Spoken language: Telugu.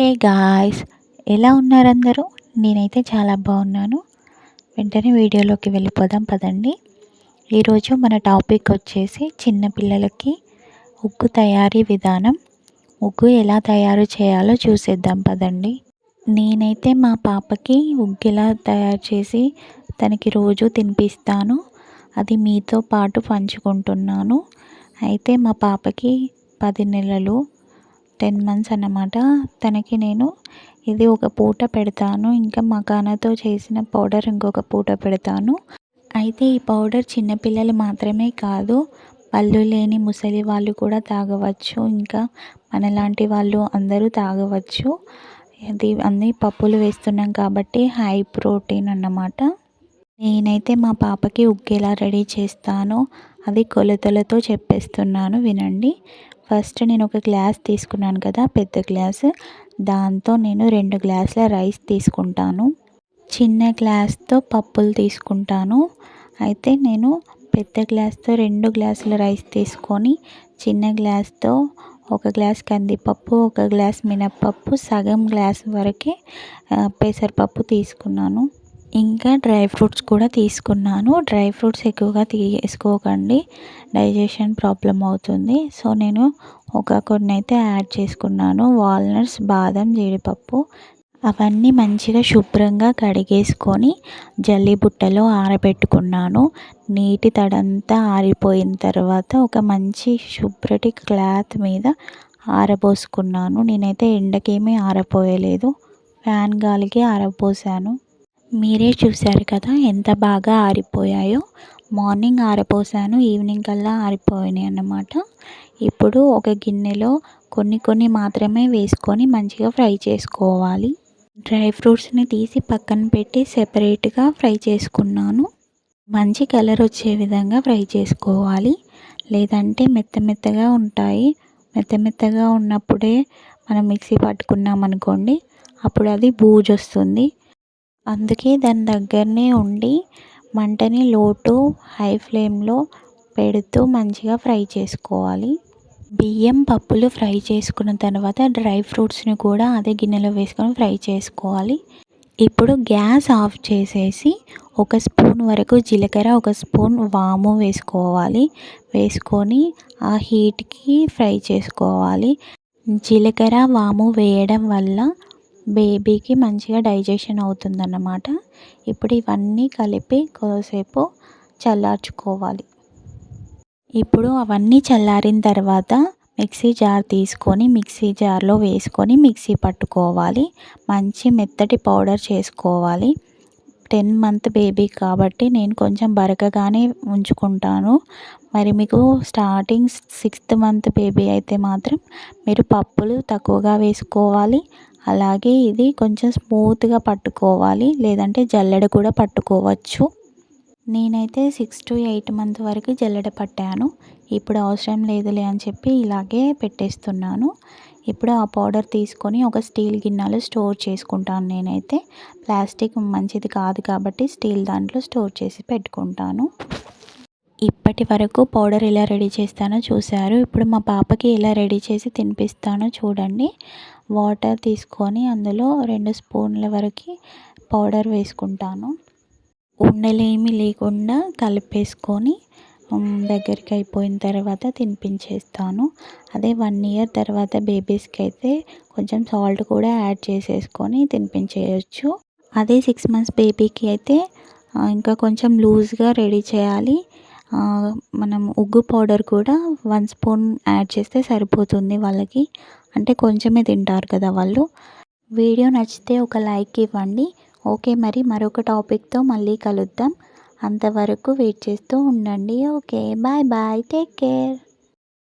హే గాయ్స్ ఎలా ఉన్నారు అందరూ నేనైతే చాలా బాగున్నాను. వెంటనే వీడియోలోకి వెళ్ళిపోదాం పదండి. ఈరోజు మన టాపిక్ వచ్చేసి చిన్నపిల్లలకి ఉగ్గు తయారీ విధానం. ఉగ్గు ఎలా తయారు చేయాలో చూసేద్దాం పదండి. నేనైతే మా పాపకి ఉగ్గు ఎలా తయారు చేసి తనకి రోజు తినిపిస్తాను. అది మీతో పాటు పంచుకుంటున్నాను. అయితే మా పాపకి పది నెలలు టెన్ మంత్స్ అన్నమాట. తనకి నేను ఇది ఒక పూట పెడతాను. ఇంకా మకానాతో చేసిన పౌడర్ ఇంకొక పూట పెడతాను. అయితే ఈ పౌడర్ చిన్నపిల్లలు మాత్రమే కాదు పళ్ళు లేని ముసలి వాళ్ళు కూడా తాగవచ్చు. ఇంకా మనలాంటి వాళ్ళు అందరూ తాగవచ్చు. ఇది అన్ని పప్పులు వేస్తున్నాం కాబట్టి హై ప్రోటీన్ అన్నమాట. నేనైతే మా పాపకి ఉగ్గేలా రెడీ చేస్తాను. అది కొలతలతో చెప్పేస్తున్నాను వినండి. ఫస్ట్ నేను ఒక గ్లాస్ తీసుకున్నాను కదా పెద్ద గ్లాస్. దాంతో నేను రెండు గ్లాసుల రైస్ తీసుకుంటాను. చిన్న గ్లాస్తో పప్పులు తీసుకుంటాను. అయితే నేను పెద్ద గ్లాస్తో రెండు గ్లాసుల రైస్ తీసుకొని చిన్న గ్లాస్తో ఒక గ్లాస్ కందిపప్పు ఒక గ్లాస్ మినప్పప్పు సగం గ్లాస్ వరకే పెసరపప్పు తీసుకున్నాను. ఇంకా డ్రై ఫ్రూట్స్ కూడా తీసుకున్నాను. డ్రై ఫ్రూట్స్ ఎక్కువగా తీసుకోకండి. డైజెషన్ ప్రాబ్లం అవుతుంది. సో నేను ఒక కొన్ని అయితే యాడ్ చేసుకున్నాను. వాల్నట్స్ బాదం జీడిపప్పు అవన్నీ మంచిగా శుభ్రంగా కడిగేసుకొని జల్లి బుట్టలో ఆరబెట్టుకున్నాను. నీటి తడంతా ఆరిపోయిన తర్వాత ఒక మంచి శుభ్రటి క్లాత్ మీద ఆరబోసుకున్నాను. నేనైతే ఎండకేమీ ఆరపోయలేదు ఫ్యాన్ గాలికి ఆరబోసాను. మీరే చూశారు కదా ఎంత బాగా ఆరిపోయాయో. మార్నింగ్ ఆరపోసాను ఈవినింగ్ కల్లా ఆరిపోయినాయి అన్నమాట. ఇప్పుడు ఒక గిన్నెలో కొన్ని కొన్ని మాత్రమే వేసుకొని మంచిగా ఫ్రై చేసుకోవాలి. డ్రై ఫ్రూట్స్ని తీసి పక్కన పెట్టి సెపరేట్గా ఫ్రై చేసుకున్నాను. మంచి కలర్ వచ్చే విధంగా ఫ్రై చేసుకోవాలి. లేదంటే మెత్త మెత్తగా ఉంటాయి. మెత్త మెత్తగా ఉన్నప్పుడే మనం మిక్సీ పట్టుకున్నాం అనుకోండి అప్పుడు అది బూజు వస్తుంది అందుకే దాని దగ్గరనే ఉండి మంటని లో టు హై ఫ్లేమ్లో పెడుతూ మంచిగా ఫ్రై చేసుకోవాలి. బియ్యం పప్పులు ఫ్రై చేసుకున్న తర్వాత డ్రై ఫ్రూట్స్ని కూడా అదే గిన్నెలో వేసుకొని ఫ్రై చేసుకోవాలి. ఇప్పుడు గ్యాస్ ఆఫ్ చేసేసి ఒక స్పూన్ వరకు జీలకర్ర ఒక స్పూన్ వాము వేసుకోవాలి. వేసుకొని ఆ హీట్కి ఫ్రై చేసుకోవాలి. జీలకర్ర వాము వేయడం వల్ల బేబీకి మంచిగా డైజెషన్ అవుతుందన్నమాట. ఇప్పుడు ఇవన్నీ కలిపి కొద్దిసేపు చల్లార్చుకోవాలి. ఇప్పుడు అవన్నీ చల్లారిన తర్వాత మిక్సీ జార్ తీసుకొని మిక్సీ జార్లో వేసుకొని మిక్సీ పట్టుకోవాలి. మంచి మెత్తటి పౌడర్ చేసుకోవాలి. టెన్ మంత్ బేబీ కాబట్టి నేను కొంచెం బరకగానే ఉంచుకుంటాను. మరి మీకు స్టార్టింగ్ సిక్స్త్ మంత్ బేబీ అయితే మాత్రం మీరు పప్పులు తక్కువగా వేసుకోవాలి. అలాగే ఇది కొంచెం స్మూత్గా పట్టుకోవాలి లేదంటే జల్లెడ కూడా పట్టుకోవచ్చు. నేనైతే సిక్స్ టు ఎయిట్ మంత్ వరకు జల్లెడ పట్టాను. ఇప్పుడు అవసరం లేదులే అని చెప్పి ఇలాగే పెట్టేస్తున్నాను. ఇప్పుడు ఆ పౌడర్ తీసుకొని ఒక స్టీల్ గిన్నెలో స్టోర్ చేసుకుంటాను నేనైతే. ప్లాస్టిక్ మంచిది కాదు కాబట్టి స్టీల్ దాంట్లో స్టోర్ చేసి పెట్టుకుంటాను. ఇప్పటి వరకు పౌడర్ ఎలా రెడీ చేస్తానో చూశారు. ఇప్పుడు మా పాపకి ఎలా రెడీ చేసి తినిపిస్తానో చూడండి. వాటర్ తీసుకొని అందులో రెండు స్పూన్ల వరకు పౌడర్ వేసుకుంటాను. ఉండలేమి లేకుండా కలిపేసుకొని దగ్గరికి అయిపోయిన తర్వాత తినిపించేస్తాను. అదే వన్ ఇయర్ తర్వాత బేబీస్కి అయితే కొంచెం సాల్ట్ కూడా యాడ్ చేసేసుకొని తినిపించేయచ్చు. అదే సిక్స్ మంత్స్ బేబీకి అయితే ఇంకా కొంచెం లూజ్గా రెడీ చేయాలి. మనం ఉగ్గు పౌడర్ కూడా వన్ స్పూన్ యాడ్ చేస్తే సరిపోతుంది వాళ్ళకి. అంటే కొంచెమే తింటారు కదా వాళ్ళు. వీడియో నచ్చితే ఒక లైక్ ఇవ్వండి. ఓకే మరి మరొక టాపిక్తో మళ్ళీ కలుద్దాం. అంతవరకు వెయిట్ చేస్తూ ఉండండి. Okay bye bye take care.